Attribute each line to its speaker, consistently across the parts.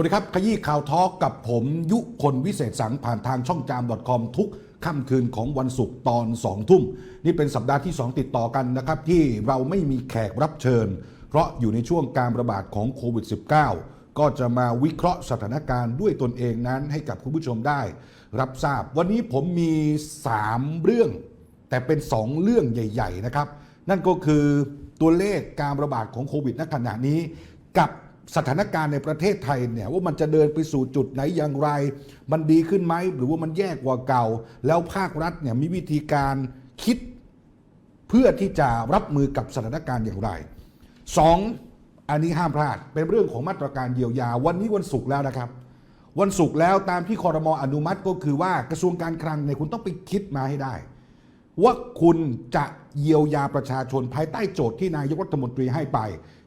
Speaker 1: วัสดีครับ ขยี้ข่าวทอกกับผมยุคนวิเศษสังผ่านทางช่องจาม .com ทุกค่ำคืนของวันศุกร์ตอน2ทุ่ม นี่เป็นสัปดาห์ที่ 2 ติดต่อกันนะครับ ที่เราไม่มีแขกรับเชิญ เพราะอยู่ในช่วงการระบาดของโควิด -19 ก็จะมาวิเคราะห์สถานการณ์ด้วยตนเองนั้นให้กับคุณผู้ชมได้ รับทราบ วันนี้ผมมี 3 เรื่อง แต่เป็น 2 เรื่องใหญ่ ๆ นะครับ นั่นก็คือตัวเลขการระบาดของโควิดณขณะนี้กับ สถานการณ์ในประเทศไทยเนี่ยว่ามันจะเดินไปสู่จุดไหนอย่างไร มันดีขึ้นไหมหรือว่ามันแย่กว่าเก่า แล้วภาครัฐเนี่ยมีวิธีการคิดเพื่อที่จะรับมือกับสถานการณ์อย่างไรสองอันนี้ห้ามพลาดเป็นเรื่องของมาตรการเยียวยา วันนี้วันศุกร์แล้วนะครับ วันศุกร์แล้วตามที่คอรมออนุมัติก็คือว่ากระทรวงการคลังเนี่ยคุณต้องไปคิดมาให้ได้ ว่าคุณจะเยียวยาประชาชนภายใต้โจทย์ที่นายกรัฐมนตรีให้ไป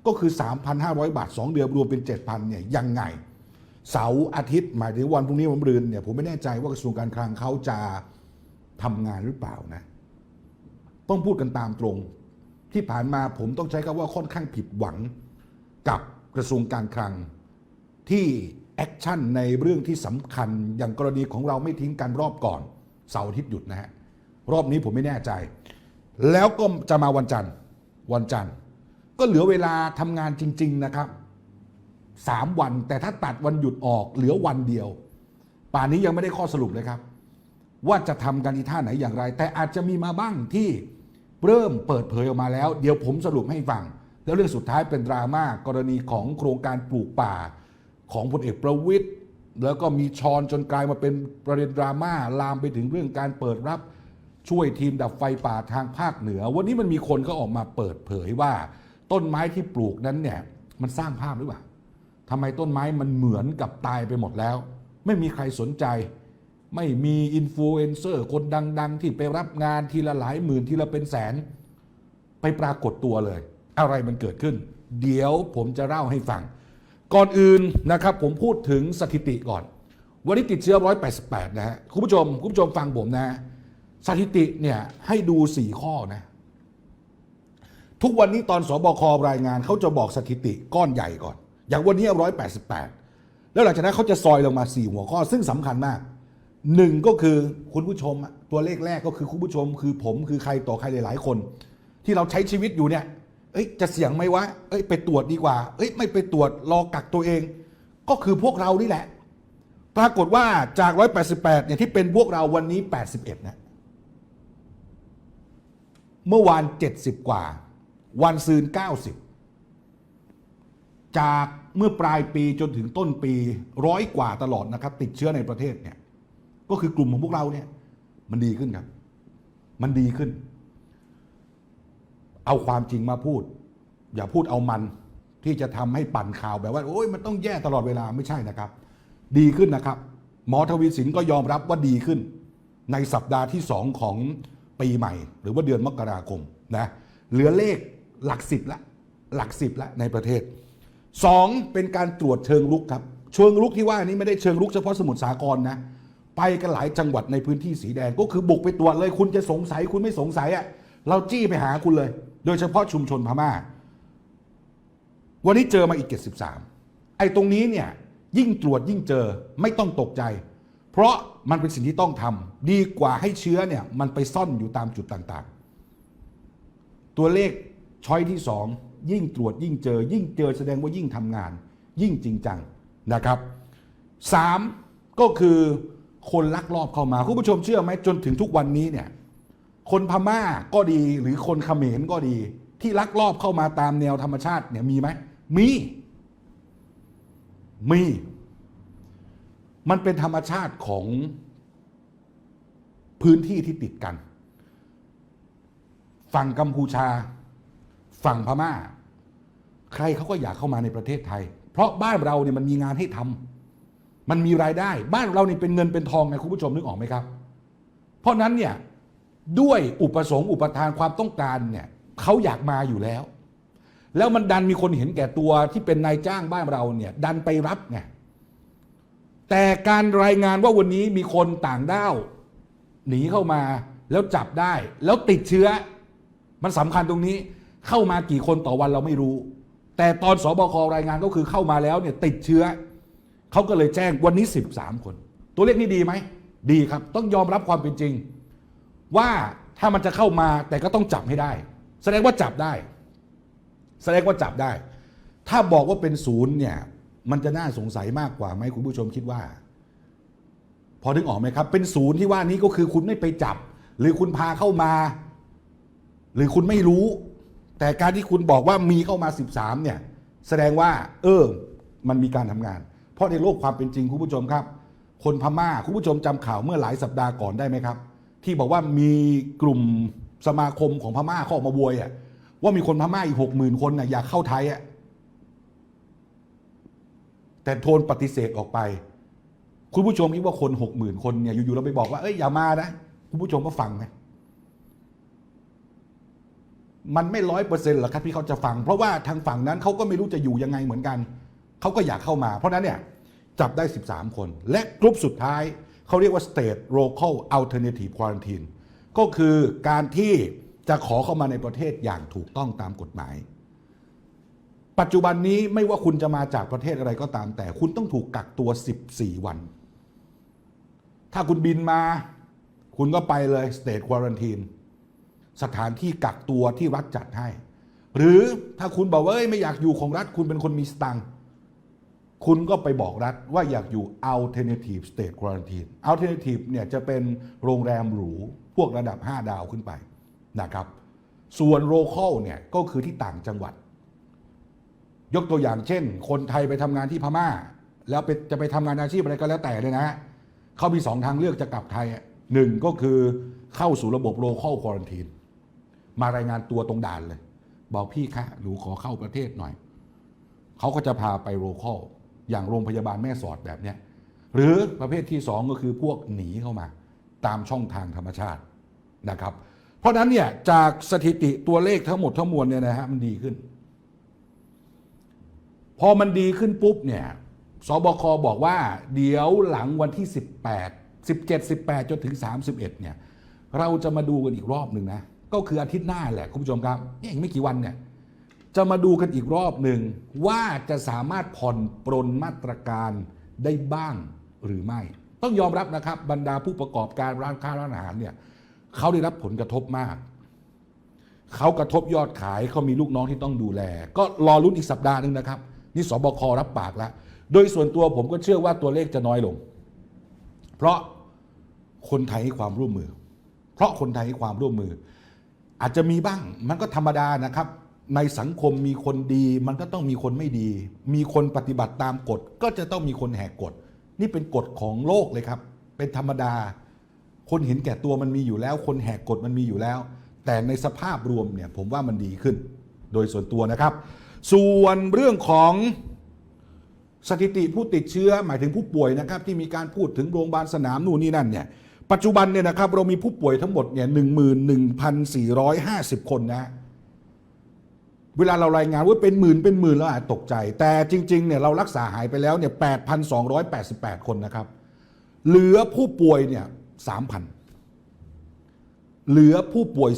Speaker 1: ก็คือ 3,500 บาท 2 เดือนรวมเป็น 7,000เนี่ยยังไง เสาร์อาทิตย์หมายถึงวันพรุ่งนี้วันมะรืนเนี่ยผมไม่แน่ใจว่ากระทรวงการคลังเขาจะทำงานหรือเปล่านะ ต้องพูดกันตามตรง ที่ผ่านมาผมต้องใช้คำว่าค่อนข้างผิดหวังกับกระทรวงการคลังที่แอคชั่นในเรื่องที่สำคัญอย่างกรณีของเราไม่ทิ้งกันรอบก่อนเสาร์อาทิตย์หยุดนะฮะรอบนี้ผมไม่แน่ใจ แล้วก็จะมาวันจันทร์วันจันทร์ ก็เหลือเวลาทำงานจริง ๆนะครับสามวัน แต่ถ้าตัดวันหยุดออกเหลือวันเดียว ป่านนี้ยังไม่ได้ข้อสรุปเลยครับ ว่าจะทำกันอีท่าไหนอย่างไร แต่อาจจะมีมาบ้างที่เริ่มเปิดเผยออกมาแล้ว เดี๋ยวผมสรุปให้ฟัง แล้วเรื่องสุดท้ายเป็นดราม่ากรณีของโครงการปลูกป่าของพลเอกประวิตย์แล้วก็มีชอนจนกลายมาเป็นประเด็นดราม่าลามไปถึงเรื่องการเปิดรับช่วยทีมดับไฟป่าทางภาคเหนือ วันนี้มันมีคนก็ออกมาเปิดเผยว่า ต้นไม้ที่ปลูกนั้นเนี่ยมันสร้างภาพหรือเปล่าทำไมต้นไม้มันเหมือนกับตายไปหมดแล้ว ไม่มีใครสนใจ ไม่มีอินฟลูเอนเซอร์คนดัง ๆ ที่ไปรับงานทีละหลายหมื่นทีละเป็นแสน ไปปรากฏตัวเลย อะไรมันเกิดขึ้น เดี๋ยวผมจะเล่าให้ฟัง ก่อนอื่นนะครับผมพูดถึงสถิติก่อน วันนี้ติดเชื้อ 188 นะฮะคุณผู้ชมคุณผู้ชมฟังผมนะ สถิติเนี่ยให้ดู 4 ข้อนะ ทุกวันนี้ตอนสบครายงานเขาจะบอกสถิติก้อนใหญ่ก่อน อย่างวันนี้188แปดสิบแปดแล้วหลังจากนั้นเขาจะซอยลงมา 4 หัวข้อซึ่งสำคัญมากหนึ่งก็คือคุณผู้ชมตัวเลขแรกก็คือคุณผู้ชม คือผมคือใครต่อใครหลาย ๆ คน ที่เราใช้ชีวิตอยู่เนี่ยเอ้ยจะเสี่ยงไหมวะเอ้ยไปตรวจดีกว่า เอ้ยไม่ไปตรวจรอกักตัวเอง ก็คือพวกเรานี่แหละ ปรากฏว่าจาก 188เนี่ยที่เป็นพวกเราวันนี้ 81นะเมื่อวาน 70 กว่า วันซืน 90 จากเมื่อปลายปีจนถึงต้นปีร้อยกว่าตลอดนะครับ ติดเชื้อในประเทศเนี่ย ก็คือกลุ่มของพวกเราเนี่ย มันดีขึ้นครับ มันดีขึ้น เอาความจริงมาพูด อย่าพูดเอามันที่จะทำให้ปั่นข่าวแบบว่าโอ้ยมันต้องแย่ตลอดเวลาไม่ใช่นะครับ ดีขึ้นนะครับ หมอทวีสินก็ยอมรับว่าดีขึ้น ในสัปดาห์ที่สองของปีใหม่ หรือว่าเดือนมกราคมนะเหลือเลข หลักสิบละหลักสิบละในประเทศสองเป็นการตรวจเชิงลุกครับเชิงลุกที่ว่านี้ไม่ได้เชิงลุกเฉพาะสมุทรสาครนะไปกันหลายจังหวัดในพื้นที่สีแดงก็คือบุกไปตรวจเลย คุณจะสงสัยคุณไม่สงสัยอะ่ะเราจี้ไปหาคุณเลย โดยเฉพาะชุมชนพม่า วันนี้เจอมาอีก 73 ไอ้ตรงนี้เนี่ยยิ่งตรวจยิ่งเจอไม่ต้องตกใจ เพราะมันเป็นสิ่งที่ต้องทำดีกว่าให้เชื้อเนี่ยมันไปซ่อนอยู่ตามจุดต่างๆ ตัวเลข ช้อยที่สองยิ่งตรวจยิ่งเจอ ยิ่งเจอแสดงว่ายิ่งทำงาน ยิ่งจริงจังนะครับสามก็คือคนลักลอบเข้ามาคุณผู้ชมเชื่อไหมจนถึงทุกวันนี้เนี่ยคนพม่าก็ดีหรือคนเขมรก็ดี ที่ลักลอบเข้ามาตามแนวธรรมชาติเนี่ยมีไหมมี มี มันเป็นธรรมชาติของพื้นที่ที่ติดกัน ฝั่งกัมพูชา ฝั่งพม่า ใครเขาก็อยากเข้ามาในประเทศไทย เพราะบ้านเราเนี่ยมันมีงานให้ทำมันมีรายได้ บ้านเราเนี่เป็นเงินเป็นทองไงคุณผู้ชมนึกออกไหมครับ เพราะนั้นเนี่ยด้วยอุปสงค์อุปทานความต้องการเนี่ยเขาอยากมาอยู่แล้ว แล้วมันดันมีคนเห็นแก่ตัวที่เป็นนายจ้างบ้านเราเนี่ยดันไปรับไงแต่การรายงานว่าวันนี้มีคนต่างด้าวหนีเข้ามาแล้วจับได้ แล้วติดเชื้อ มันสำคัญตรงนี้ เข้ามากี่คนต่อวันเราไม่รู้ แต่ตอนสบครายงานก็คือเข้ามาแล้วเนี่ยติดเชื้อ เขาก็เลยแจ้งวันนี้ 13 คน ตัวเลขนี้ดีไหม ดีครับ ต้องยอมรับความเป็นจริง ว่าถ้ามันจะเข้ามาแต่ก็ต้องจับให้ได้ แสดงว่าจับได้ แสดงว่าจับได้ ถ้าบอกว่าเป็นศูนย์เนี่ยมันจะน่าสงสัยมากกว่าไหมคุณผู้ชมคิดว่า พอถึงออกไหมครับ เป็นศูนย์ที่ว่านี้ก็คือคุณไม่ไปจับ หรือคุณพาเข้ามา หรือคุณไม่รู้ แต่การที่คุณบอกว่ามีเข้ามา 13 เนี่ย แสดงว่า เออ มันมีการทำงาน เพราะในโลกความเป็นจริงคุณผู้ชมครับ คนพม่าคุณผู้ชมจำข่าวเมื่อหลายสัปดาห์ก่อนได้ไหมครับ ที่บอกว่ามีกลุ่มสมาคมของพม่าเข้าออกมาโวยอะว่ามีคนพม่าอีกหกหมื่นคนน่ะอยากเข้าไทยอะแต่โทนปฏิเสธออกไป คุณผู้ชมคิดว่าคนหกหมื่นคนเนี่ยอยู่ๆเราไปบอกว่าเอ้ยอย่ามานะ คุณผู้ชมก็ฟังไหม มันไม่ร้อยเปอร์เซ็นต์หรอกครับที่เขาจะฟัง เพราะว่าทางฝั่งนั้นเขาก็ไม่รู้จะอยู่ยังไงเหมือนกัน เขาก็อยากเข้ามา เพราะนั้นเนี่ยจับได้ 13 คน และกลุ่มสุดท้ายเขาเรียกว่า state local alternative quarantine ก็คือการที่จะขอเข้ามาในประเทศอย่างถูกต้องตามกฎหมาย ปัจจุบันนี้ไม่ว่าคุณจะมาจากประเทศอะไรก็ตาม แต่คุณต้องถูกกักตัว 14 วัน ถ้าคุณบินมา คุณก็ไปเลย state quarantine สถานที่กักตัวที่รัฐจัดให้ หรือถ้าคุณบอกว่าไม่อยากอยู่ของรัฐคุณเป็นคนมีสตังค์คุณก็ไปบอกรัฐว่าอยากอยู่ alternative state quarantine alternative เนี่ยจะเป็นโรงแรมหรู พวกระดับ 5 ดาวขึ้นไปนะครับ ส่วน local เนี่ยก็คือที่ต่างจังหวัด ยกตัวอย่างเช่น คนไทยไปทำงานที่พม่า แล้วไปจะไปทำงานอาชีพอะไรก็แล้วแต่เลยนะเขามีสองทางเลือกจะกลับไทยหนึ่งก็คือเข้าสู่ระบบ local quarantine มารายงานตัวตรงด่านเลย บอกพี่คะหนูขอเข้าประเทศหน่อย เขาก็จะพาไปโลคอลอย่างโรงพยาบาลแม่สอดแบบเนี้ยหรือประเภทที่สองก็คือพวกหนีเข้ามา ตามช่องทางธรรมชาตินะครับ เพราะฉะนั้นเนี่ยจากสถิติตัวเลขทั้งหมดทั้งมวลเนี่ยนะฮะมันดีขึ้น พอมันดีขึ้นปุ๊บเนี่ยสบคบอกว่าเดี๋ยวหลังวันที่ 18 17 18 จนถึง 31เนี่ยเราจะมาดูกันอีกรอบหนึ่งนะ ก็คืออาทิตย์หน้าแหละคุณผู้ชมครับนี่อีกไม่กี่วันเนี่ยจะมาดูกันอีกรอบหนึ่งว่าจะสามารถผ่อนปรนมาตรการได้บ้างหรือไม่ ต้องยอมรับนะครับบรรดาผู้ประกอบการร้านค้าร้านอาหารเนี่ยเขาได้รับผลกระทบมากเขากระทบยอดขายเขามีลูกน้องที่ต้องดูแล ก็รอรุ่นอีกสัปดาห์หนึ่งนะครับ นี่สบครับปากแล้ว โดยส่วนตัวผมก็เชื่อว่าตัวเลขจะน้อยลง เพราะคนไทยให้ความร่วมมือ เพราะคนไทยให้ความร่วมมือ อาจจะมีบ้างมันก็ธรรมดานะครับ ในสังคมมีคนดี มันก็ต้องมีคนไม่ดี มีคนปฏิบัติตามกฎ ก็จะต้องมีคนแหกกฎ นี่เป็นกฎของโลกเลยครับ เป็นธรรมดา คนเห็นแก่ตัวมันมีอยู่แล้ว คนแหกกฎมันมีอยู่แล้ว แต่ในสภาพรวมเนี่ยผมว่ามันดีขึ้น โดยส่วนตัวนะครับ ส่วนเรื่องของสถิติผู้ติดเชื้อหมายถึงผู้ป่วยนะครับ ที่มีการพูดถึงโรงพยาบาลสนามนู่นนี่นั่นเนี่ย ปัจจุบันเนี่ยนะครับเรามีผู้ป่วยทั้งหมดเนี่ยหนึ่งหมื่นหนึ่งพันสี่ร้อยห้าสิบคนนะ เวลาเรารายงานว่าเป็นหมื่นเป็นหมื่นแล้วอาจตกใจ แต่จริงๆเนี่ยเรารักษาหายไปแล้วเนี่ยแปดพันสองร้อยแปดสิบแปดคนนะครับ เหลือผู้ป่วยเนี่ยสามพันเหลือผู้ป่วย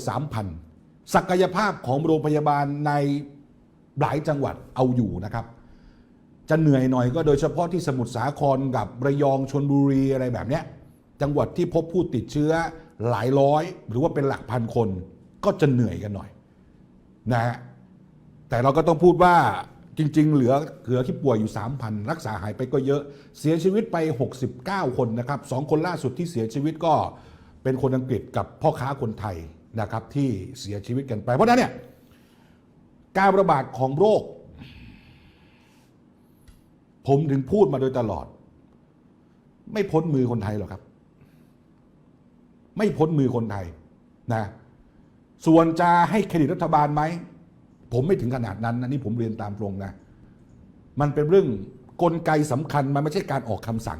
Speaker 1: 3,000ศักยภาพของโรงพยาบาลในหลายจังหวัดเอาอยู่นะครับ จะเหนื่อยหน่อยก็โดยเฉพาะที่สมุทรสาครกับระยองชนบุรีอะไรแบบเนี้ย จังหวัดที่พบผู้ติดเชื้อหลายร้อย หรือว่าเป็นหลักพันคนก็จะเหนื่อยกันหน่อยนะฮะแต่เราก็ต้องพูดว่าจริง ๆ เหลือเหลือที่ป่วยอยู่ 3,000 รักษาหายไปก็เยอะ เสียชีวิตไป 69 คนนะครับสองคนล่าสุดที่เสียชีวิตก็เป็นคนอังกฤษกับพ่อค้าคนไทยนะครับที่เสียชีวิตกันไป เพราะฉะนั้นเนี่ยการระบาดของโรค ผมถึงพูดมาโดยตลอด ไม่พ้นมือคนไทยหรอกครับ ไม่พ้นมือคนไทยนะส่วนจะให้เครดิตรัฐบาลไหม ผมไม่ถึงขนาดนั้นนะนี่ผมเรียนตามตรงนะ มันเป็นเรื่องกลไกสำคัญ มันไม่ใช่การออกคำสั่ง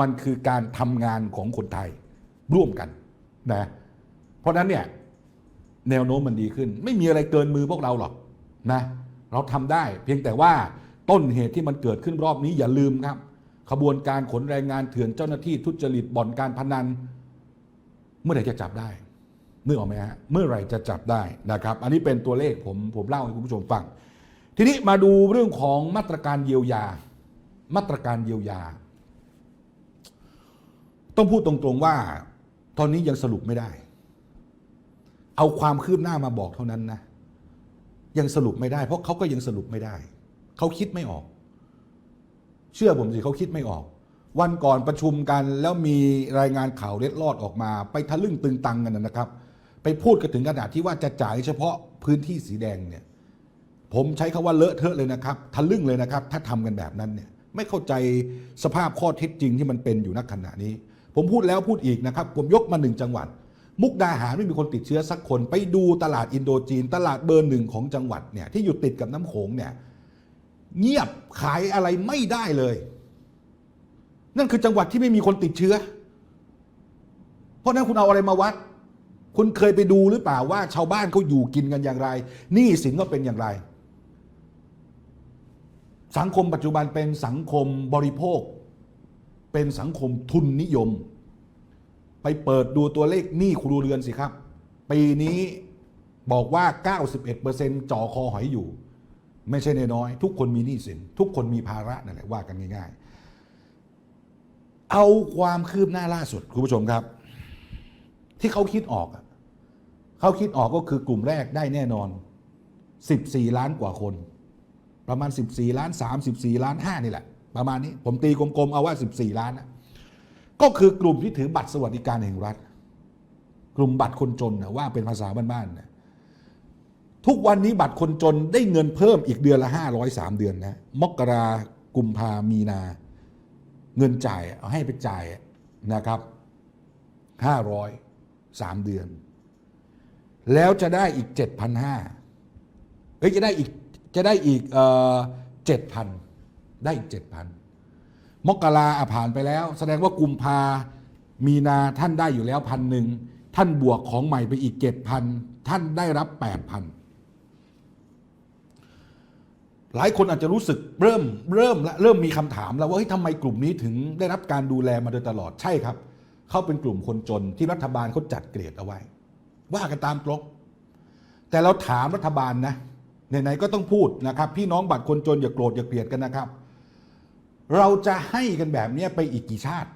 Speaker 1: มันคือการทำงานของคนไทยร่วมกันนะเพราะฉะนั้นเนี่ยแนวโน้มมันดีขึ้น ไม่มีอะไรเกินมือพวกเราหรอกนะเราทำได้ เพียงแต่ว่าต้นเหตุที่มันเกิดขึ้นรอบนี้อย่าลืมครับ ขบวนการขนแรงงานเถื่อนเจ้าหน้าที่ทุจริตบ่อนการพนัน เมื่อไหร่จะจับได้เมื่อออกไหมฮะเมื่อไหร่จะจับได้นะครับ อันนี้เป็นตัวเลขผมผมเล่าให้คุณผู้ชมฟัง ทีนี้มาดูเรื่องของมาตรการเยียวยา มาตรการเยียวยา ต้องพูดตรงๆว่า ตอนนี้ยังสรุปไม่ได้ เอาความคืบหน้ามาบอกเท่านั้นนะยังสรุปไม่ได้ เพราะเขาก็ยังสรุปไม่ได้ เขาคิดไม่ออก เชื่อผมสิเขาคิดไม่ออก วันก่อนประชุมกันแล้วมีรายงานข่าวเล็ดลอดออกมา ไปทะลึ่งตึงตังกันนะครับ ไปพูดกันถึงขนาดที่ว่าจะจ่ายเฉพาะพื้นที่สีแดงเนี่ยผมใช้คาว่าเลอะเทอะเลยนะครับทะลึ่งเลยนะครับ ถ้าทำกันแบบนั้นเนี่ยไม่เข้าใจสภาพข้อเท็จจริงที่มันเป็นอยู่ณขณะนี้ ผมพูดแล้วพูดอีกนะครับ ผมยกมาหนึ่งจังหวัด มุกดาหารไม่มีคนติดเชื้อสักคนไปดูตลาดอินโดจีน ตลาดเบอร์หนึ่งของจังหวัดเนี่ยที่อยู่ติดกับน้ำโขงเนี่ยเงียบขายอะไรไม่ได้เลย นั่นคือจังหวัดที่ไม่มีคนติดเชื้อ เพราะนั้นคุณเอาอะไรมาวัด คุณเคยไปดูหรือเปล่าว่า ชาวบ้านเขาอยู่กินกันอย่างไรหนี้สินก็เป็นอย่างไร สังคมปัจจุบันเป็นสังคมบริโภค เป็นสังคมทุนนิยม ไปเปิดดูตัวเลขหนี้ครัวเรือนสิครับ ปีนี้บอกว่า 91%จ่อคอหอยอยู่ ไม่ใช่น้อย ทุกคนมีหนี้สิน ทุกคนมีภาระนั่นแหละว่ากันง่ายๆ เอาความคืบหน้าล่าสุดคุณผู้ชมครับ ที่เขาคิดออกเขาคิดออกก็คือกลุ่มแรกได้แน่นอน 14 ล้านกว่าคน ประมาณ 14 ล้าน 3 14 ล้าน 5 นี่แหละ ประมาณนี้ผมตีกลมๆ เอาว่า 14 ล้านนะก็คือกลุ่มที่ถือบัตรสวัสดิการแห่งรัฐ กลุ่มบัตรคนจนนะว่าเป็นภาษาบ้านๆนะทุกวันนี้บัตรคนจนได้เงินเพิ่มอีกเดือนละ 500 3 เดือนนะมกรากุมภามีนา เงินจ่ายเอาให้ไปจ่ายนะครับ500 3เดือน แล้วจะได้อีก7,500เอ้ยจะได้อีกจะได้อีกเจ็ดพันได้อีกเจ็ดพันมกราอะผ่านไปแล้ว แสดงว่ากุมภามีนาท่านได้อยู่แล้วพันหนึ่งท่านบวกของใหม่ไปอีกเจ็ดพันท่านได้รับแปดพัน หลายคนอาจจะรู้สึกเริ่มเริ่มและเริ่มมีคำถามแล้วว่าเฮ้ยทำไมกลุ่มนี้ถึงได้รับการดูแลมาโดยตลอดใช่ครับเขาเป็นกลุ่มคนจนที่รัฐบาลเขาจัดเกรดเอาไว้ ว่ากันตามตรงแต่เราถามรัฐบาลนะไหนๆก็ต้องพูดนะครับ พี่น้องบัตรคนจนอย่าโกรธอย่าเกลียดกันนะครับ เราจะให้กันแบบนี้ไปอีกกี่ชาติ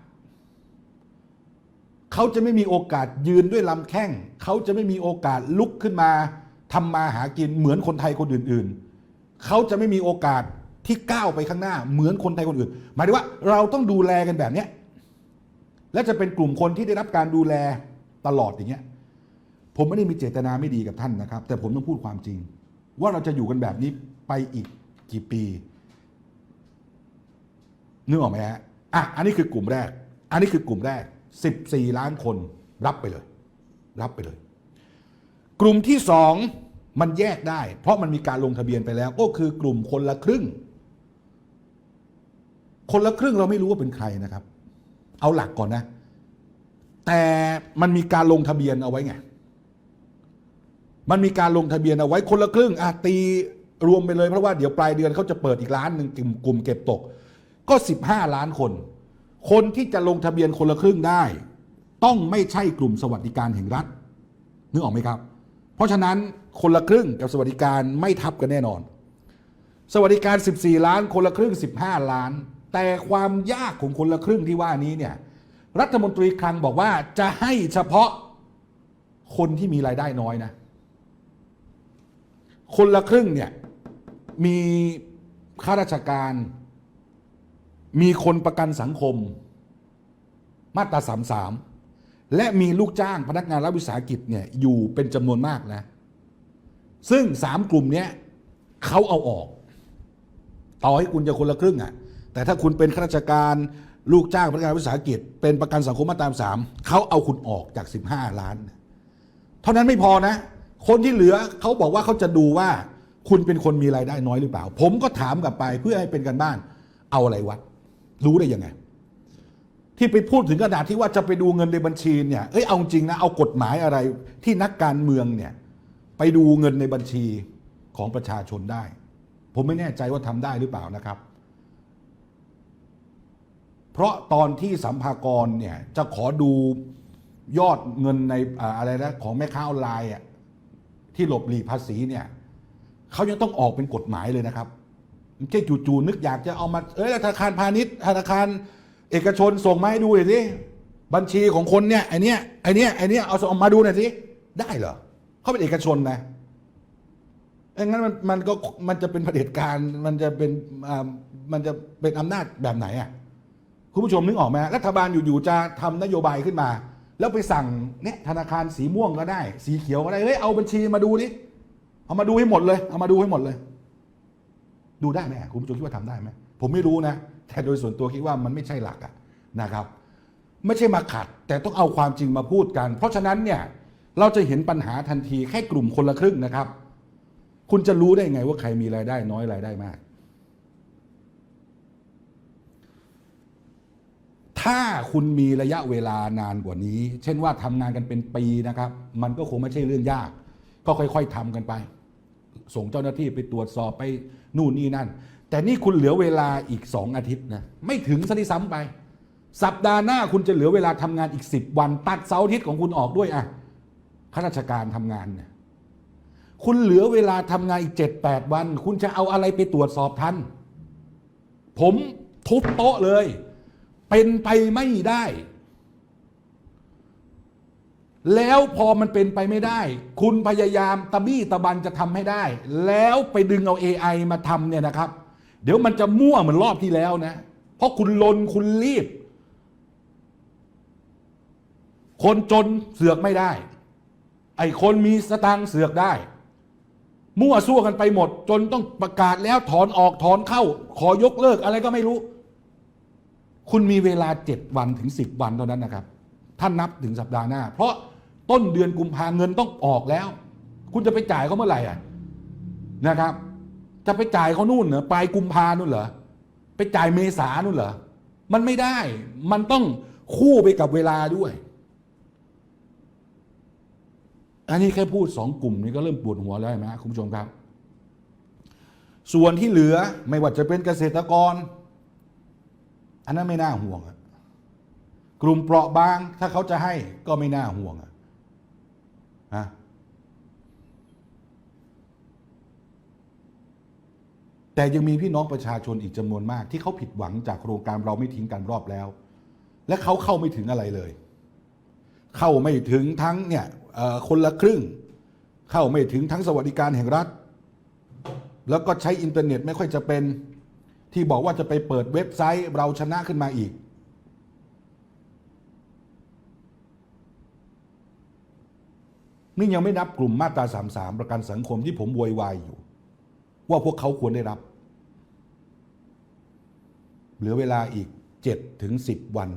Speaker 1: เขาจะไม่มีโอกาสยืนด้วยลำแข้งเขาจะไม่มีโอกาสลุกขึ้นมาทำมาหากินเหมือนคนไทยคนอื่น ๆ เขาจะไม่มีโอกาสที่ก้าวไปข้างหน้าเหมือนคนไทยคนอื่น หมายถึงว่าเราต้องดูแลกันแบบเนี้ยและจะเป็นกลุ่มคนที่ได้รับการดูแลตลอดอย่างเงี้ยผมไม่ได้มีเจตนาไม่ดีกับท่านนะครับ แต่ผมต้องพูดความจริง ว่าเราจะอยู่กันแบบนี้ไปอีกกี่ปีนึกออกไหมฮะอะอันนี้คือกลุ่มแรก อันนี้คือกลุ่มแรก 14 ล้านคนรับไปเลย รับไปเลย กลุ่มที่สอง มันแยกได้ เพราะมันมีการลงทะเบียนไปแล้วก็คือกลุ่มคนละครึ่ง คนละครึ่งเราไม่รู้ว่าเป็นใครนะครับ เอาหลักก่อนนะ แต่มันมีการลงทะเบียนเอาไว้ไงมันมีการลงทะเบียนเอาไว้คนละครึ่งอะตีรวมไปเลยเพราะว่าเดี๋ยวปลายเดือนเขาจะเปิดอีกล้านหนึ่งกลุ่มกลุ่มเก็บตก ก็ 15 ล้านคน คนที่จะลงทะเบียนคนละครึ่งได้ ต้องไม่ใช่กลุ่มสวัสดิการแห่งรัฐนึกออกไหมครับ เพราะฉะนั้น คนละครึ่งกับสวัสดิการไม่ทับกันแน่นอน สวัสดิการ 14 ล้าน คนละครึ่ง 15 ล้าน แต่ความยากของคนละครึ่งที่ว่านี้เนี่ยรัฐมนตรีคลังบอกว่าจะให้เฉพาะคนที่มีรายได้น้อยนะ คนละครึ่งเนี่ยมีข้าราชการ มีคนประกันสังคม มาตราสามสามและมีลูกจ้างพนักงานรัฐวิสาหกิจเนี่ยอยู่เป็นจำนวนมากนะ ซึ่งสามกลุ่มเนี้ยเขาเอาออก ต่อให้คุณจะคนละครึ่งอะ่ะแต่ถ้าคุณเป็นข้าราชการลูกจ้างพนักงานวิสาหกิจ เป็นประกันสังคมมาตราสามเขาเอาคุณออกจาก 15 ล้าน เท่านั้นไม่พอนะ คนที่เหลือเขาบอกว่าเขาจะดูว่า คุณเป็นคนมีรายได้น้อยหรือเปล่า ผมก็ถามกลับไปเพื่อให้เป็นกันบ้าน เอาอะไรวัด รู้ได้ยังไง ที่ไปพูดถึงกระดาษที่ว่าจะไปดูเงินในบัญชีเนี่ยเอ้ยเอาจริงนะเอากฎหมายอะไรที่นักการเมืองเนี่ย ไปดูเงินในบัญชีของประชาชนได้ ผมไม่แน่ใจว่าทำได้หรือเปล่านะครับ เพราะตอนที่สัมภากรเนี่ยจะขอดูยอดเงินในอะไรนะของแม่ค้าออนไลน์ที่หลบหลีกภาษีเนี่ยเขายังต้องออกเป็นกฎหมายเลยนะครับไม่ใช่จู่ๆนึกอยากจะเอามาเอ้ยธนาคารพาณิชย์ธนาคารเอกชนส่งมาให้ดูหน่อยสิบัญชีของคนเนี่ยไอเนี้ยไอเนี้ยไอเนี้ยเอาส่งมาดูหน่อยสิได้เหรอ เขาเป็นเอกชนนะเอ้งั้นมันมันก็มันจะเป็นเผด็จการมันจะเป็นอ่ามันจะเป็นอำนาจแบบไหนอะคุณผู้ชมนึกออกไหมฮะรัฐบาลอยู่ๆจะทำนโยบายขึ้นมา แล้วไปสั่งเนี่ยธนาคารสีม่วงก็ได้ สีเขียวก็ได้เฮ้ยเอาบัญชีมาดูดิเอามาดูให้หมดเลย เอามาดูให้หมดเลย ดูได้ไหมคุณผู้ชมคิดว่าทำได้ไหมผมไม่รู้นะ แต่โดยส่วนตัวคิดว่ามันไม่ใช่หลักอะนะครับ ไม่ใช่มาขัด แต่ต้องเอาความจริงมาพูดกัน เพราะฉะนั้นเนี่ย เราจะเห็นปัญหาทันทีแค่กลุ่มคนละครึ่งนะครับ คุณจะรู้ได้ไงว่าใครมีรายได้น้อยรายได้มาก ถ้าคุณมีระยะเวลานานกว่านี้ เช่นว่าทำงานกันเป็นปีนะครับ มันก็คงไม่ใช่เรื่องยาก ก็ค่อย ๆทำกันไป ส่งเจ้าหน้าที่ไปตรวจสอบไปนู่นนี่นั่น แต่นี่คุณเหลือเวลาอีก2อาทิตย์นะไม่ถึงซะด้วยซ้ำไป สัปดาห์หน้าคุณจะเหลือเวลาทำงานอีก 10 วันตัดเสาร์อาทิตย์ของคุณออกด้วยอะ ข้าราชการทำงานเนี่ยคุณเหลือเวลาทำงานอีก7-8วัน คุณจะเอาอะไรไปตรวจสอบทันผมทุบโต๊ะเลย เป็นไปไม่ได้ แล้วพอมันเป็นไปไม่ได้ คุณพยายามตะบี้ตะบันจะทำให้ได้ แล้วไปดึงเอา AI มาทำเนี่ยนะครับ เดี๋ยวมันจะมั่วเหมือนรอบที่แล้วนะ เพราะคุณลนคุณรีบ คนจนเสือกไม่ได้ ไอ้คนมีสตางค์เสือกได้ มั่วซั่วกันไปหมด จนต้องประกาศแล้วถอนออกถอนเข้า ขอยกเลิกอะไรก็ไม่รู้ คุณมีเวลาเจ็ดวันถึงสิบวันเท่านั้นนะครับ ท่านนับถึงสัปดาห์หน้า เพราะต้นเดือนกุมภาเงินต้องออกแล้ว คุณจะไปจ่ายเขาเมื่อไหร่อะนะครับ จะไปจ่ายเขานู่นเหรอปลายกุมภานู่นเหรอไปจ่ายเมษานู่นเหรอมันไม่ได้ มันต้องคู่ไปกับเวลาด้วย อันนี้แค่พูดสองกลุ่มนี้ก็เริ่มปวดหัวแล้วเห็นไหมคุณผู้ชมครับ ส่วนที่เหลือไม่ว่าจะเป็นเกษตรกร อันนั้นไม่น่าห่วงกลุ่มเปราะบาง ถ้าเขาจะให้ก็ไม่น่าห่วงอะแต่ยังมีพี่น้องประชาชนอีกจำนวนมาก ที่เขาผิดหวังจากโครงการเราไม่ทิ้งกันรอบแล้ว และเขาเข้าไม่ถึงอะไรเลย เข้าไม่ถึงทั้งเนี่ยคนละครึ่ง เข้าไม่ถึงทั้งสวัสดิการแห่งรัฐ แล้วก็ใช้อินเทอร์เน็ตไม่ค่อยจะเป็นที่บอกว่าจะไปเปิดเว็บไซต์เราชนะขึ้นมาอีก นี่ยังไม่นับกลุ่มมาตรา 33 ประกันสังคมที่ผมโวยวายอยู่ ว่าพวกเขาควรได้รับ เหลือเวลาอีก7ถึง10 วัน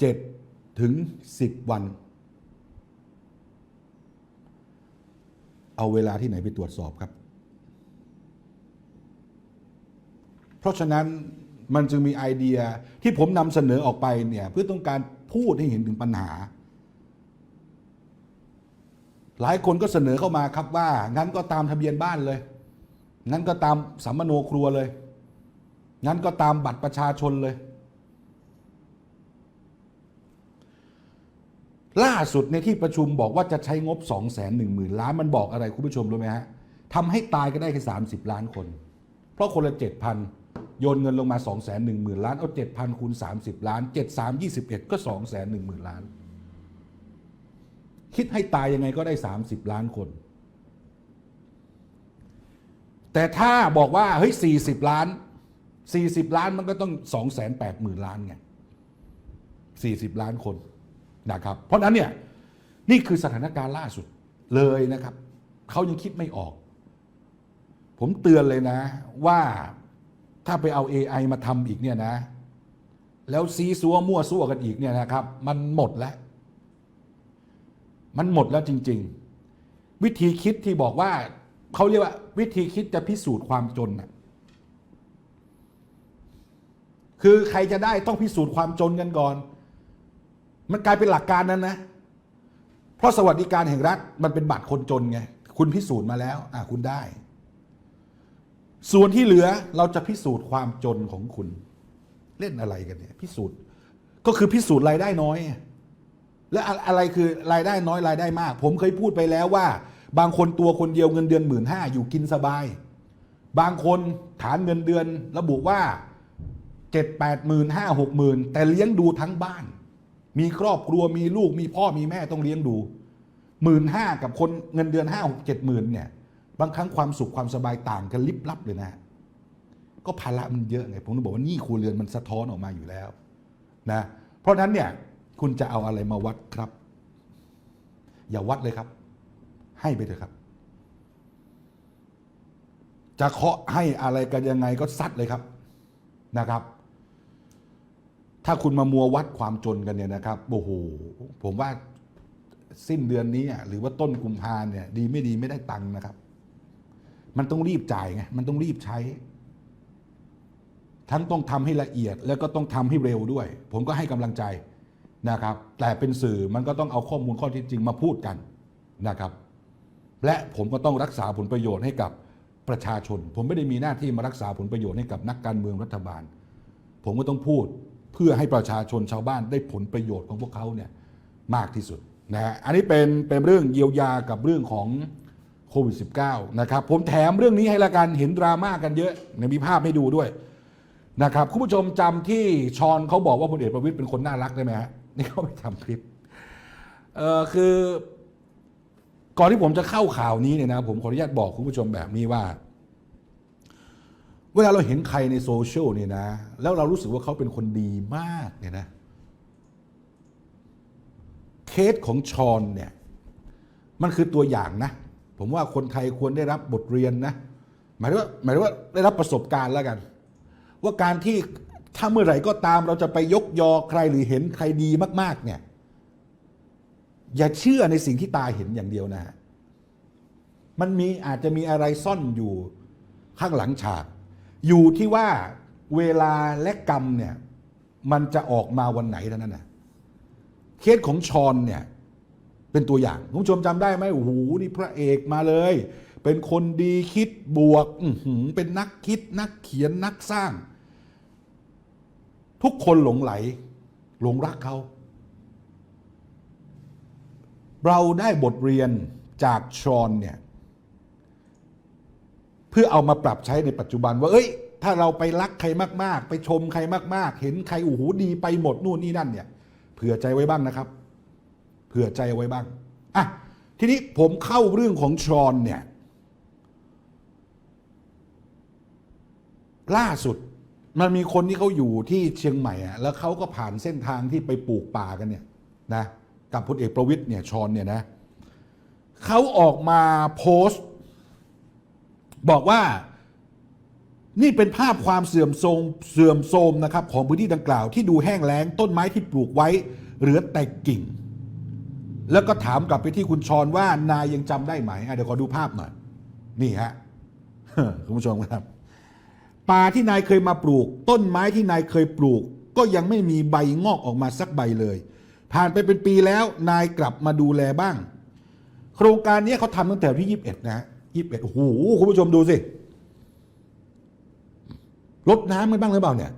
Speaker 1: 7 ถึง 10 วัน เอาเวลาที่ไหนไปตรวจสอบครับ เพราะฉะนั้นมันจึงมีไอเดียที่ผมนำเสนอออกไปเนี่ยเพื่อต้องการพูดให้เห็นถึงปัญหา หลายคนก็เสนอเข้ามาครับว่า งั้นก็ตามทะเบียนบ้านเลย งั้นก็ตามสัมมโนครัวเลย งั้นก็ตามบัตรประชาชนเลย ล่าสุดในที่ประชุมบอกว่าจะใช้งบ 2 1 0 0 0 0 ล้านมันบอกอะไรคุณผู้ชมรู้ไหมฮะทำให้ตายก็ได้แค่30 ล้านคน เพราะคนละ 7,000 โยนเงินลงมา 2 1 0 0 0 0 ล้าน เอา 7,000คูณ30 ล้าน 7 3 21 ก็ 2 1 0 0 0 0 ล้าน คิดให้ตายยังไงก็ได้ 30 ล้านคน แต่ถ้าบอกว่าเฮ้ย40 ล้าน 40 ล้านมันก็ต้อง 2 8 0 0 0 0 ล้านไง40 ล้านคน นะครับเพราะนั้นเนี่ยนี่คือสถานการณ์ล่าสุดเลยนะครับเขายังคิดไม่ออก ผมเตือนเลยนะว่าถ้าไปเอา AI มาทำอีกเนี่ยนะ แล้วซีซัวมั่วซั่วกันอีกเนี่ยนะครับ มันหมดแล้ว มันหมดแล้วจริง ๆ วิธีคิดที่บอกว่าเขาเรียกว่า วิธีคิดจะพิสูจน์ความจนน่ะคือใครจะได้ต้องพิสูจน์ความจนกันก่อน มันกลายเป็นหลักการนั้นนะ เพราะสวัสดิการแห่งรัฐมันเป็นบัตรคนจนไง คุณพิสูจน์มาแล้วอะคุณได้ ส่วนที่เหลือเราจะพิสูจน์ความจนของคุณ เล่นอะไรกันเนี่ย พิสูจน์ก็คือพิสูจน์รายได้น้อย และอะอะไรคือรายได้น้อยรายได้มาก ผมเคยพูดไปแล้วว่า บางคนตัวคนเดียวเงินเดือนหมื่นห้าอยู่กินสบาย บางคนฐานเงินเดือนระบุว่าเจ็ดแปดหมื่นห้าหกหมื่นแต่เลี้ยงดูทั้งบ้าน มีครอบครัวมีลูกมีพ่อมีแม่ต้องเลี้ยงดูหมื่นห้ากับคนเงินเดือนห้าหกเจ็ดหมื่นเนี่ยบางครั้งความสุขความสบายต่างกันลิบลับเลยนะก็ภาระมันเยอะไงผมต้องบอกว่านี่ครัวเรือนมันสะท้อนออกมาอยู่แล้วนะเพราะนั้นเนี่ยคุณจะเอาอะไรมาวัดครับ อย่าวัดเลยครับ ให้ไปเถอะครับ จะเคาะให้อะไรกันยังไงก็ซัดเลยครับนะครับ ถ้าคุณมามัววัดความจนกันเนี่ยนะครับโอ้โหผมว่าสิ้นเดือนนี้หรือว่าต้นกุมภาเนี่ย ดีไม่ดีไม่ได้ตังค์นะครับ มันต้องรีบจ่ายไงมันต้องรีบใช้ ทั้งต้องทำให้ละเอียด แล้วก็ต้องทำให้เร็วด้วย ผมก็ให้กำลังใจนะครับ แต่เป็นสื่อมันก็ต้องเอาข้อมูลข้อเท็จจริงมาพูดกันนะครับ และผมก็ต้องรักษาผลประโยชน์ให้กับประชาชน ผมไม่ได้มีหน้าที่มารักษาผลประโยชน์ให้กับนักการเมืองรัฐบาล ผมก็ต้องพูด เพื่อให้ประชาชนชาวบ้านได้ผลประโยชน์ของพวกเขาเนี่ยมากที่สุดนะฮะอันนี้เป็นเป็นเรื่องเยียวยากับเรื่องของโควิด -19 นะครับผมแถมเรื่องนี้ให้ละกันเห็นดราม่ากันเยอะเดี๋ยมีภาพให้ดูด้วยนะครับคุณผู้ชมจำที่ชอนเขาบอกว่าพลเอกประวิตยเป็นคนน่ารักได้ไหมฮะนี่เขาไปทำคลิปเออคือ ก่อนที่ผมจะเข้าข่าวนี้เนี่ยนะผมขออนุญาตบอกคุณผู้ชมแบบนี้ว่า เวลาเราเห็นใครในโซเชียลเนี่ยนะ แล้วเรารู้สึกว่าเขาเป็นคนดีมากเนี่ยนะ เคสของชอนเนี่ย มันคือตัวอย่างนะ ผมว่าคนไทยควรได้รับบทเรียนนะ หมายถึงว่าหมายถึงว่าได้รับประสบการณ์แล้วกัน ว่าการที่ถ้าเมื่อไหร่ก็ตามเราจะไปยกยอใครหรือเห็นใครดีมาก ๆ เนี่ย อย่าเชื่อในสิ่งที่ตาเห็นอย่างเดียวนะฮะมันมีอาจจะมีอะไรซ่อนอยู่ข้างหลังฉาก อยู่ที่ว่าเวลาและกรรมเนี่ยมันจะออกมาวันไหนเท่านั้นนะเคสของชอนเนี่ยเป็นตัวอย่างคุณผู้ชมจำได้ไหมโอ้โหนี่พระเอกมาเลย เป็นคนดีคิดบวกเป็นนักคิดนักเขียนนักสร้าง ทุกคนหลงไหล หลงรักเขาเราได้บทเรียนจากชอนเนี่ย พื่อเอามาปรับใช้ในปัจจุบันว่าเอ้ย ถ้าเราไปรักใครมากๆ ไปชมใครมาก ๆ เห็นใครโอ้โหดีไปหมดนู่นนี่นั่นเนี่ยเผื่อใจไว้บ้างนะครับ เผื่อใจไว้บ้างอะทีนี้ผมเข้าเรื่องของชอนเนี่ยล่าสุดมันมีคนที่เขาอยู่ที่เชียงใหม่อะแล้วเขาก็ผ่านเส้นทางที่ไปปลูกป่ากันเนี่ยนะกับพลเอกประวิตยเนี่ยชอนเนี่ยนะเขาออกมาโพสต์ บอกว่านี่เป็นภาพความเสื่อมโทรมเสื่อมโทรมนะครับของพื้นที่ดังกล่าวที่ดูแห้งแล้งต้นไม้ที่ปลูกไว้เหลือแต่กิ่ง แล้วก็ถามกลับไปที่คุณชอนว่านายยังจำได้ไหมเดี๋ยวขอดูภาพหน่อย นี่ฮะคุณผู้ชมครับป่าที่นายเคยมาปลูก ต้นไม้ที่นายเคยปลูก ก็ยังไม่มีใบงอกออกมาสักใบเลย ผ่านไปเป็นปีแล้วนายกลับมาดูแลบ้าง โครงการนี้เขาทำตั้งแต่ที่ 21 นะฮะ 21โอ้โหคุณผู้ชมดูสิลดน้ำกันบ้างหรือเปล่าเนี่ย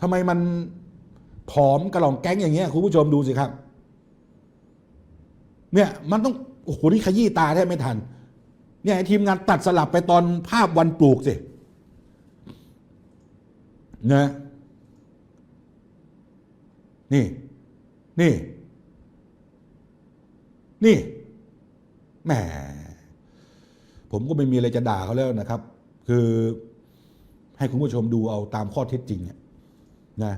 Speaker 1: ทำไมมันผอมกระหล่องแก๊งอย่างเงี้ยคุณผู้ชมดูสิครับ เนี่ยมันต้องโอ้โหนี่ขยี้ตาแทบไม่ทัน เนี่ยทีมงานตัดสลับไปตอนภาพวันปลูกสินะนี่ นี่ นี่ แหมผมก็ไม่มีอะไรจะด่าเขาแล้วนะครับ คือให้คุณผู้ชมดูเอาตามข้อเท็จจริงนะ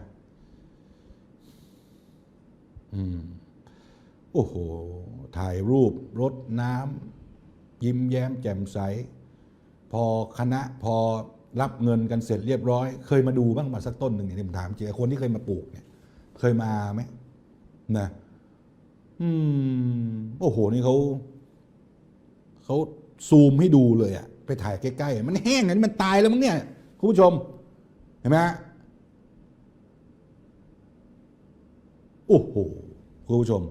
Speaker 1: อืมโอ้โห ถ่ายรูปรดน้ำยิ้มแย้มแจ่มใส พอคณะพอรับเงินกันเสร็จเรียบร้อย เคยมาดูบ้างมาสักต้นหนึ่งเนี่ยผมถามจริงคนที่เคยมาปลูกเนี่ย เคยมาไหมนะอืม โอ้โห นี่เขา เขาซูมให้ดูเลยอะไปถ่ายใกล้ๆมันแห้งนั้นมันตายแล้วมั้งเนี่ยคุณผู้ชมเห็นไหมฮะโอ้โหคุณผู้ชม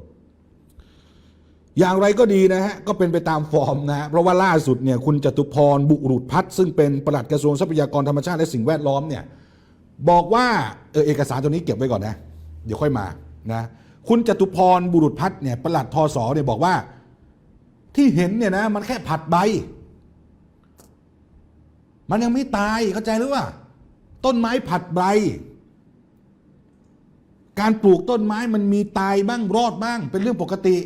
Speaker 1: อย่างไรก็ดีนะฮะก็เป็นไปตามฟอร์มนะฮะเพราะว่าล่าสุดเนี่ยคุณจตุพรบุรุษพัฒน์ซึ่งเป็นปลัดกระทรวงทรัพยากรธรรมชาติและสิ่งแวดล้อมเนี่ยบอกว่าเออเอกสารตัวนี้เก็บไว้ก่อนนะ เดี๋ยวค่อยมานะคุณจตุพรบุรุษพัฒน์เนี่ยปลัดทศเนี่ยบอกว่า ที่เห็นเนี่ยนะ มันแค่ผัดใบ มันยังไม่ตายเข้าใจหรือว่า ต้นไม้ผัดใบ การปลูกต้นไม้มันมีตายบ้างรอดบ้าง เป็นเรื่องปกติ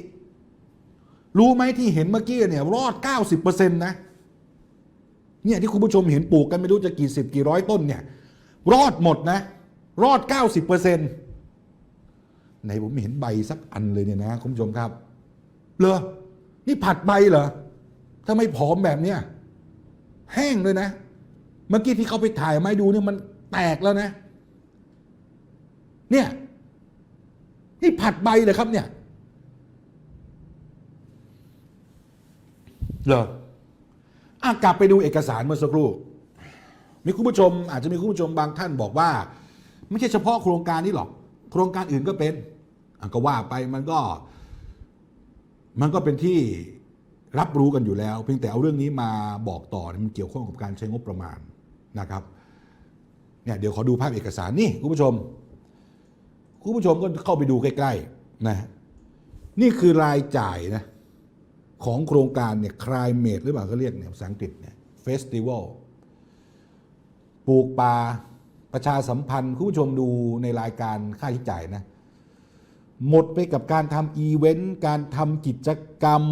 Speaker 1: รู้ไหมที่เห็นเมื่อกี้เนี่ย รอด 90%นะเนี่ยที่คุณผู้ชมเห็นปลูกกันไม่รู้จะกี่สิบกี่ร้อยต้นเนี่ย รอดหมดนะ รอด 90%ไหนผมไม่เห็นใบสักอันเลยเนี่ยนะคุณผู้ชมครับเหรอ นี่ผัดใบเหรอทำไมผอมแบบเนี้ยแห้งเลยนะ เมื่อกี้ที่เขาไปถ่ายมาให้ดูเนี่ยมันแตกแล้วนะ เนี่ย นี่ผัดใบเหรอครับ เนี่ยเหรออะกลับไปดูเอกสารเมื่อสักครู่ มีคุณผู้ชม อาจจะมีคุณผู้ชมบางท่านบอกว่า ไม่ใช่เฉพาะโครงการนี้หรอก โครงการอื่นก็เป็นอะก็ว่าไปมันก็ มันก็เป็นที่รับรู้กันอยู่แล้ว เพียงแต่เอาเรื่องนี้มาบอกต่อมันเกี่ยวข้องกับการใช้งบประมาณนะครับเนี่ยเดี๋ยวขอดูภาพเอกสารนี่คุณผู้ชมคุณผู้ชมก็เข้าไปดูใกล้ๆนะนี่คือรายจ่ายนะของโครงการเนี่ยคลายเมดหรือเปล่าเขาเรียกเนี่ยภาษาอังกฤษเนี่ยเฟสติวัลปลูกป่าประชาสัมพันธ์คุณผู้ชมดูในรายการค่าใช้จ่ายนะ หมดไปกับการทำอีเวนต์ การทำกิจกรรม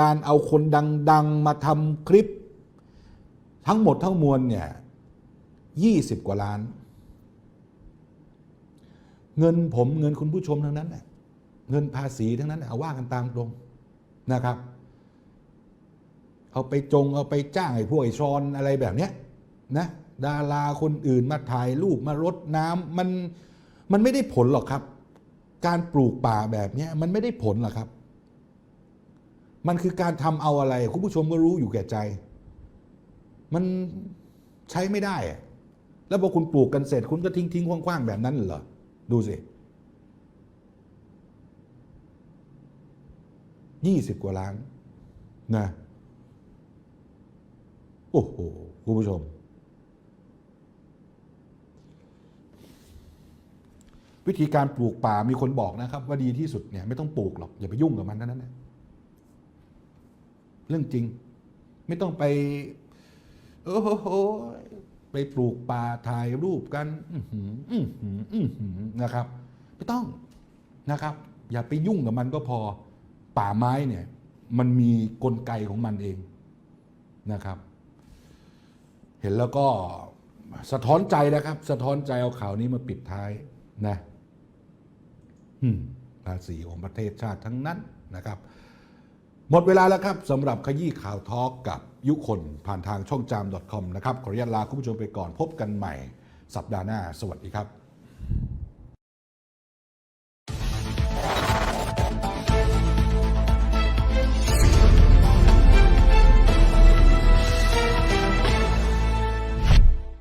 Speaker 1: การเอาคนดัง ๆ มาทำคลิป ทั้งหมดทั้งมวลเนี่ยยี่สิบกว่าล้าน เงินผมเงินคุณผู้ชมทั้งนั้นน่ะเงินภาษีทั้งนั้นน่ะเอาว่ากันตามตรงนะครับ เอาไปจงเอาไปจ้างไอ้พวกไอ้ชอนอะไรแบบเนี้ยนะดาราคนอื่นมาถ่ายรูปมารดน้ำมันมันไม่ได้ผลหรอกครับ การปลูกป่าแบบนี้มันไม่ได้ผลหรอกครับ มันคือการทำเอาอะไร คุณผู้ชมก็รู้อยู่แก่ใจ มันใช้ไม่ได้ แล้วพอคุณปลูกกันเสร็จคุณก็ทิ้งทิ้งคว้างๆแบบนั้นเหรอ ดูสิยี่สิบกว่าล้านนะ โอ้โห คุณผู้ชม วิธีการปลูกป่ามีคนบอกนะครับ ว่าดีที่สุดเนี่ยไม่ต้องปลูกหรอกอย่าไปยุ่งกับมันเท่นั้นนะเรื่องจริง ไม่ต้องไปโอ้โหไปปลูกป่าถ่ายรูปกันอื้อหืออื้อหืออื้อหือนะครับ ไม่ต้องนะครับ อย่าไปยุ่งกับมันก็พอป่าไม้เนี่ย มันมีกลไกของมันเองนะครับ เห็นแล้วก็สะท้อนใจนะครับ สะท้อนใจเอาข่าวนี้มาปิดท้ายนะ ภาษีของประเทศชาติทั้งนั้นนะครับ หมดเวลาแล้วครับสำหรับขยี้ข่าวทอล์กกับยุคนผ่านทางช่องจาม .com นะครับ ขออนุญาตลาคุณผู้ชมไปก่อนพบกันใหม่สัปดาห์หน้า สวัสดีครับ